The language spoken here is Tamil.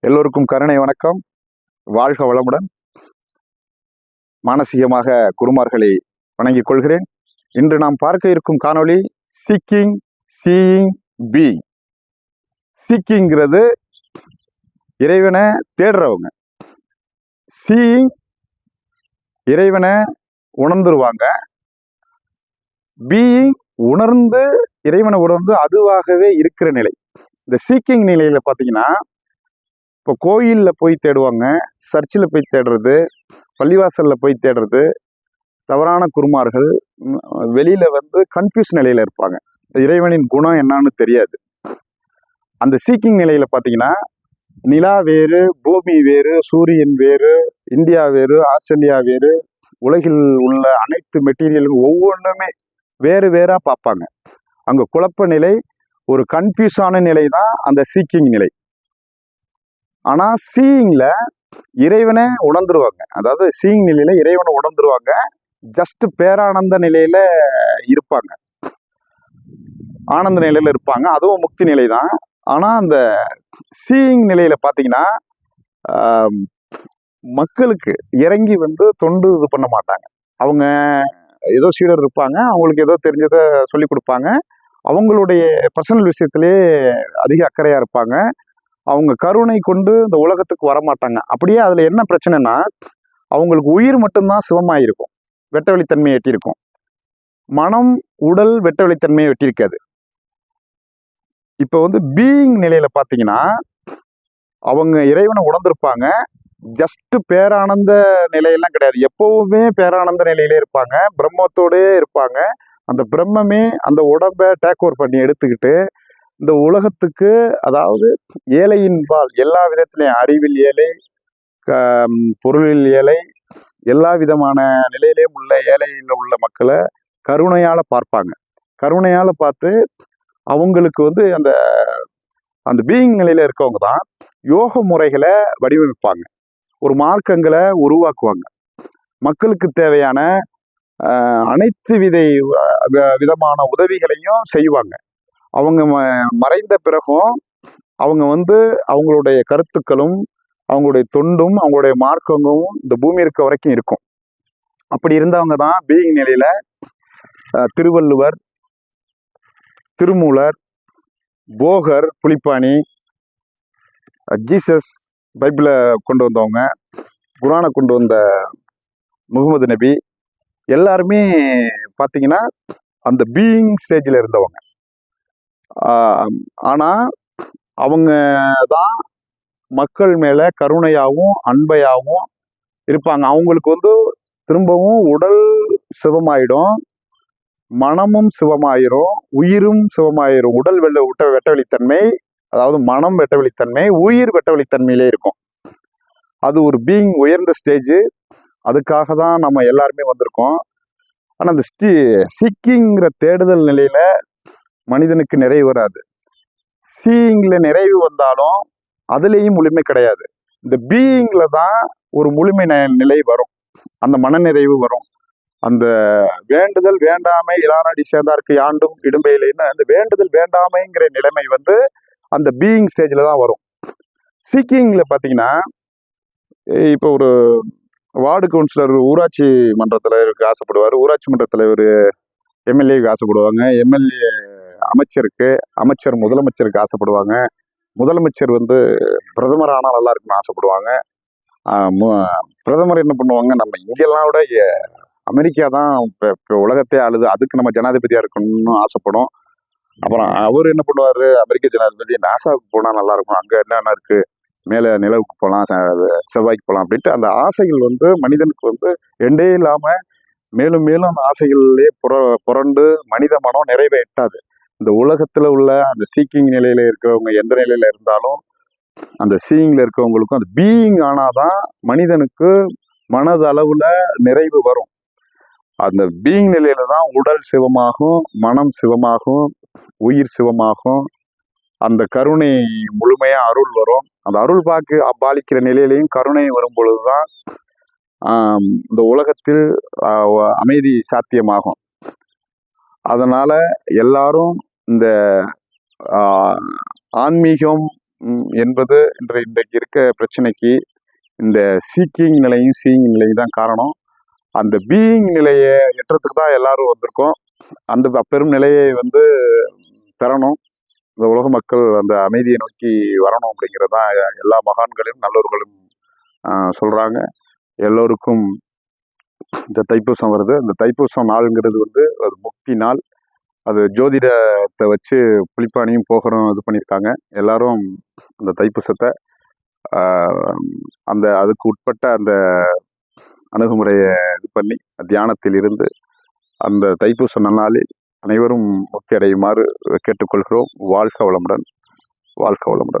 எல்லோருக்கும் கருணை வணக்கம். வாழ்க வளமுடன். மானசீகமாக குருமார்களை வணங்கிக் கொள்கிறேன். இன்று நாம் பார்க்க இருக்கும் காணொளி சீக்கிங் சீயிங் பீயிங். சீக்கிங்கிறது இறைவனை தேடுறவங்க. சீயிங் இறைவனை உணர்ந்துருவாங்க. பீயிங் உணர்ந்து இறைவனை உணர்ந்து அதுவாகவே இருக்கிற நிலை. இந்த சீக்கிங் நிலையில் பார்த்தீங்கன்னா இப்போ கோயிலில் போய் தேடுவாங்க சர்ச்சில் போய் தேடுறது பள்ளிவாசலில் போய் தேடுறது தவறான குருமார்கள் வெளியில் வந்து கன்ஃபியூஸ் நிலையில் இருப்பாங்க. இறைவனின் குணம் என்னன்னு தெரியாது. அந்த சீக்கிங் நிலையில் பார்த்தீங்கன்னா நிலா வேறு பூமி வேறு சூரியன் வேறு இந்தியா வேறு ஆஸ்திரேலியா வேறு உலகில் உள்ள அனைத்து மெட்டீரியலும் ஒவ்வொன்றுமே வேறு வேறாக பார்ப்பாங்க. அங்கே குழப்ப நிலை ஒரு கன்ஃபியூஸான நிலை தான் அந்த சீக்கிங் நிலை. ஆனால் சீயிங்கில் இறைவனை உணர்ந்துருவாங்க. அதாவது சீயிங் நிலையில் இறைவனை உணர்ந்துருவாங்க. ஜஸ்ட் பேரானந்த நிலையில் இருப்பாங்க. ஆனந்த நிலையில் இருப்பாங்க. அதுவும் முக்தி நிலை தான் ஆனால் அந்த சீயிங் நிலையில் பார்த்தீங்கன்னா மக்களுக்கு இறங்கி வந்து தொண்டு இது பண்ண மாட்டாங்க. அவங்க ஏதோ சீடர் இருப்பாங்க. அவங்களுக்கு ஏதோ தெரிஞ்சதை சொல்லி கொடுப்பாங்க. அவங்களுடைய பர்சனல் விஷயத்திலே அதிக அக்கறையாக இருப்பாங்க. அவங்க கருணை கொண்டு இந்த உலகத்துக்கு வரமாட்டாங்க. அப்படியே அதில் என்ன பிரச்சனைனா அவங்களுக்கு உயிர் மட்டும்தான் சிவமாயிருக்கும். வெட்ட வெளித்தன்மையை எட்டியிருக்கும். மனம் உடல் வெட்ட வெளித்தன்மையை வெட்டியிருக்காது இப்போ வந்து பீயிங் நிலையில் பார்த்தீங்கன்னா அவங்க இறைவனை உணர்ந்திருப்பாங்க. ஜஸ்ட் பேரானந்த நிலையெல்லாம் கிடையாது. எப்பவுமே பேரானந்த நிலையிலே இருப்பாங்க. பிரம்மத்தோடே இருப்பாங்க. அந்த பிரம்மமே அந்த உடம்பை டேக் ஓவர் பண்ணி எடுத்துக்கிட்டு இந்த உலகத்துக்கு அதாவது ஏழையின் பால் எல்லா விதத்திலையும் அறிவில் ஏழை க- பொருளில் ஏழை எல்லா விதமான நிலையிலையும் உள்ள ஏழையில் உள்ள மக்களை கருணையால் பார்ப்பாங்க. கருணையால் பார்த்து அவங்களுக்கு வந்து அந்த அந்த பீயிங் நிலையில் இருக்கவங்க தான் யோக முறைகளை வடிவமைப்பாங்க. ஒரு மார்க்கங்களை உருவாக்குவாங்க. மக்களுக்கு தேவையான அனைத்து விதை விதமான உதவிகளையும் செய்வாங்க. அவங்க ம- மறைந்த பிறகும் அவங்க வந்து அவங்களுடைய கருத்துக்களும் அவங்களுடைய தொண்டும் அவங்களுடைய மார்க்கங்களும் இந்த பூமி இருக்க வரைக்கும் இருக்கும். அப்படி இருந்தவங்க தான் பீயிங் நிலையில திருவள்ளுவர் திருமூலர் போகர் புலிப்பாணி ஜீசஸ் பைபிளை கொண்டு வந்தவங்க குரானை கொண்டு வந்த முகமது நபி எல்லாருமே பார்த்தீங்கன்னா அந்த பீயிங் ஸ்டேஜில் இருந்தவங்க. ஆனால் அவங்க தான் மக்கள் மேலே கருணையாகவும் அன்பையாகவும் இருப்பாங்க. அவங்களுக்கு வந்து திரும்பவும் உடல் சிவமாயிடும் மனமும் சிவமாயிரும் உயிரும் சிவமாயிரும். உடல் வெள்ள விட்ட வெட்டவெளித்தன்மை அதாவது மனம் வெட்டவெளித்தன்மை உயிர் வெட்டவெளித்தன்மையிலே இருக்கும். அது ஒரு பீயிங் உயர்ந்த ஸ்டேஜ் அதுக்காக தான் நம்ம எல்லாருமே வந்திருக்கோம். ஆனால் அந்த ஸ்டீ சீக்கிங்கிற தேடுதல் நிலையில மனிதனுக்கு நிறைவு வராது. சீயிங்கில் நிறைவு வந்தாலும் அதுலேயும் முழுமை கிடையாது. இந்த பீயிங்கில் தான் ஒரு முழுமை ந- நிலை வரும். அந்த மனநிறைவு வரும். அந்த வேண்டுதல் வேண்டாமை இளாநாடி சேர்ந்தார்க்கு யாண்டும் இடும்பையிலேன்னு அந்த வேண்டுதல் வேண்டாமைங்கிற நிலைமை வந்து அந்த பீயிங் ஸ்டேஜில் தான் வரும். சீக்கிங்கில் பார்த்தீங்கன்னா இப்போ ஒரு வார்டு கவுன்சிலர் ஊராட்சி மன்ற தலைவருக்கு ஆசைப்படுவார். ஊராட்சி மன்ற தலைவர் எம்எல்ஏக்கு ஆசைப்படுவாங்க. எம்எல்ஏ அமைச்சருக்கு அமைச்சர் முதலமைச்சருக்கு ஆசைப்படுவாங்க. முதலமைச்சர் வந்து பிரதமர் ஆனால் நல்லா இருக்குன்னு ஆசைப்படுவாங்க பிரதமர் என்ன பண்ணுவாங்க நம்ம இங்கெல்லாம் விட அமெரிக்கா தான் இப்போ இப்போ உலகத்தையே ஆளுது. அதுக்கு நம்ம ஜனாதிபதியாக இருக்கணும்னு ஆசைப்படும். அப்புறம் அவர் என்ன பண்ணுவார் அமெரிக்க ஜனாதிபதி நாசாவுக்கு போனால் நல்லா இருக்கும் என்னென்ன இருக்குது மேலே நிலவுக்கு போகலாம் செவ்வாய்க்கு போகலாம் அப்படின்ட்டு அந்த ஆசைகள் வந்து மனிதனுக்கு வந்து எண்டே இல்லாமல் மேலும் மேலும் அந்த ஆசைகளிலே புற புரண்டு மனித மனம் நிறைவே எட்டாது இந்த உலகத்தில் உள்ள அந்த சீக்கிங் நிலையில் இருக்கிறவங்க எந்த நிலையில் இருந்தாலும் அந்த சீயிங்கில் இருக்கிறவங்களுக்கும் அந்த பீயிங் ஆனாதான் மனிதனுக்கு மனதளவில் நிறைவு வரும். அந்த பீயிங் நிலையில தான் உடல் சிவமாகும் மனம் சிவமாகும் உயிர் சிவமாகும். அந்த கருணை முழுமையாக அருள் வரும். அந்த அருள் பாக்கு பாலிக்கிற நிலையிலையும் கருணை வரும் பொழுது தான் இந்த உலகத்தில் அமைதி சாத்தியமாகும். அதனால் எல்லாரும் இந்த ஆன்மீகம் என்பது இன்று இன்றைக்கு இருக்க பிரச்சனைக்கு இந்த சீக்கிங் நிலையும் சீயிங் நிலையும் தான் காரணம். அந்த பீயிங் நிலையை எட்டுறதுக்கு தான் எல்லாரும் வந்திருக்கோம். அந்த பெரும் நிலையை வந்து பெறணும். இந்த உலக மக்கள் அந்த அமைதியை நோக்கி வரணும் அப்படிங்கிறது தான் எல்லா மகான்களையும் நல்லவர்களும் சொல்கிறாங்க எல்லோருக்கும் இந்த தைப்பூசம் வருது. இந்த தைப்பூசம் நாளுங்கிறது வந்து ஒரு முக்தி நாள். அது ஜோதிடத்தை வச்சு புலிப்பானியும் போகிறோம் இது பண்ணியிருக்காங்க. எல்லாரும் அந்த தைப்பூசத்தை அந்த அதுக்கு உட்பட்ட அந்த அணுகுமுறையை இது பண்ணி தியானத்தில் இருந்து அந்த தைப்பூச நன்னாளில் அனைவரும் முக்தி அடையுமாறு கேட்டுக்கொள்கிறோம். வாழ்க வளமுடன் வாழ்க வளமுடன்.